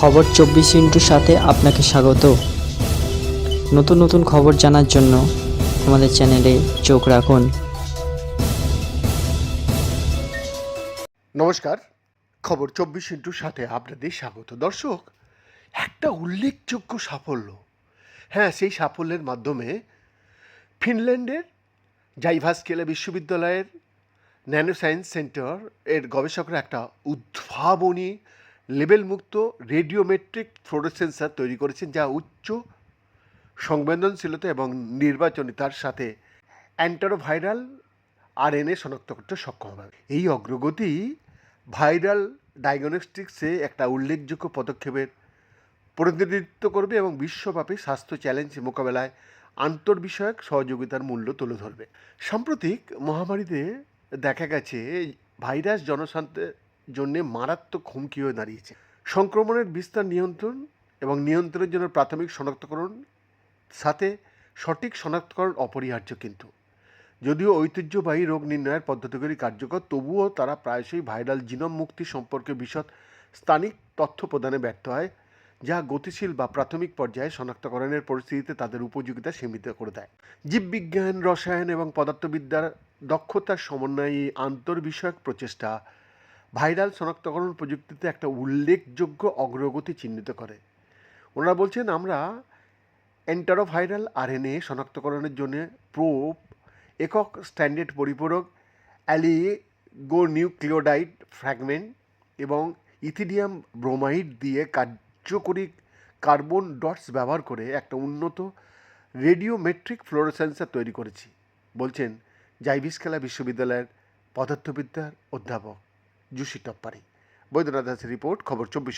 খবর চব্বিশ ইন্টুর সাথে আপনাকে স্বাগত। নতুন নতুন খবর জানার জন্য আমাদের চ্যানেলে চোখ রাখুন। নমস্কার, খবর চব্বিশ ইন্টুর সাথে আপনাদের স্বাগত। দর্শক, একটা উল্লেখযোগ্য সাফল্য। হ্যাঁ সেই সাফল্যের মাধ্যমে ফিনল্যান্ডের জাইভাস্কেলে বিশ্ববিদ্যালয়ের ন্যানো সায়েন্স সেন্টার এর গবেষকরা একটা উদ্ভাবনী লেবেলমুক্ত রেডিওমেট্রিক ফ্লোরোসেন্সার তৈরি করেছেন, যা উচ্চ সংবেদনশীলতা এবং নির্বাচনিতার সাথে অ্যান্টারোভাইরাল আরএনএ শনাক্ত করতে সক্ষম হবে। এই অগ্রগতি ভাইরাল ডায়াগনস্টিক্সে একটা উল্লেখযোগ্য পদক্ষেপের প্রতিনিধিত্ব করবে এবং বিশ্বব্যাপী স্বাস্থ্য চ্যালেঞ্জ মোকাবেলায় আন্তর্বিষয়ক সহযোগিতার মূল্য তুলে ধরবে। সাম্প্রতিক মহামারীতে দেখা গেছে, ভাইরাস জনস্বাস্থ্যের জন্য মারাত্মক হুমকি হয়ে দাঁড়িয়েছে। সংক্রমণের বিস্তার নিয়ন্ত্রণ এবং নিয়ন্ত্রণের জন্য প্রাথমিক শনাক্তকরণ, সাথে সঠিক শনাক্তকরণ অপরিহার্য কিন্তু। যদিও ঐতিহ্যবাহী রোগ নির্ণয়ের পদ্ধতিগুলি কার্যকর, তবুও তারা প্রায়শই ভাইরাল জিনম মুক্তি সম্পর্কে বিশদ স্থানিক তথ্য প্রদানে ব্যর্থ হয়, যা গতিশীল বা প্রাথমিক পর্যায়ে শনাক্তকরণের পরিস্থিতিতে তাদের উপযোগিতা সীমিত করে দেয়। জীববিজ্ঞান, রসায়ন এবং পদার্থবিদ্যার দক্ষতার সমন্বয়ে আন্তর্বিষয়ক প্রচেষ্টা ভাইরাল শনাক্তকরণ প্রযুক্তিতে একটা উল্লেখযোগ্য অগ্রগতি চিহ্নিত করে। ওনারা বলছেন, আমরা এন্টারোভাইরাল আরএনএ শনাক্তকরণের জন্য প্রোপ একক স্ট্যান্ডার্ড পরিপূরক অ্যালিগোনিউক্লিওডাইড ফ্র্যাগমেন্ট এবং ইথিডিয়াম ব্রোমাইড দিয়ে কার্যকরী কার্বন ডটস ব্যবহার করে একটা উন্নত রেডিওমেট্রিক ফ্লোরোসেন্সার তৈরি করেছি। বলছেন জাইভিসখেলা বিশ্ববিদ্যালয়ের পদার্থবিদ্যার অধ্যাপক। জুসি টপ্পারি। বৈদ্যনাথ দাসের রিপোর্ট খবর চব্বিশ